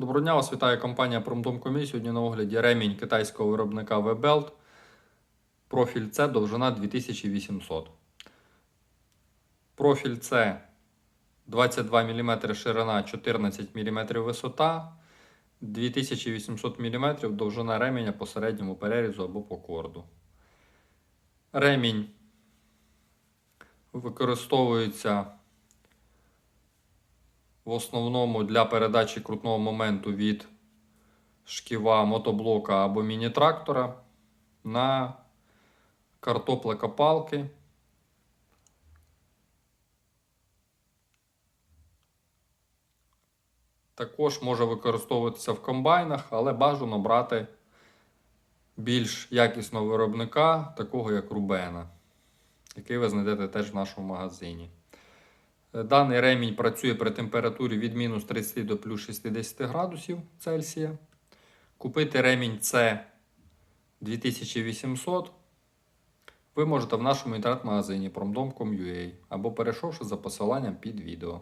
Доброго дня, вас вітає компанія Pромдом.com. Сьогодні на огляді ремінь китайського виробника Webelt. Профіль C довжина 2800. Профіль C 22 мм ширина, 14 мм висота, 2800 мм довжина ременя по середньому перерізу або по корду. Ремінь використовується в основному для передачі крутного моменту від шківа мотоблока або міні-трактора на картоплекопалки. Також може використовуватися в комбайнах, але бажано брати більш якісного виробника, такого як Рубена, який ви знайдете теж в нашому магазині. Даний ремінь працює при температурі від мінус 30 до плюс 60 градусів Цельсія. Купити ремінь C 2800 ви можете в нашому інтернет-магазині promdom.com.ua або перейшовши за посиланням під відео.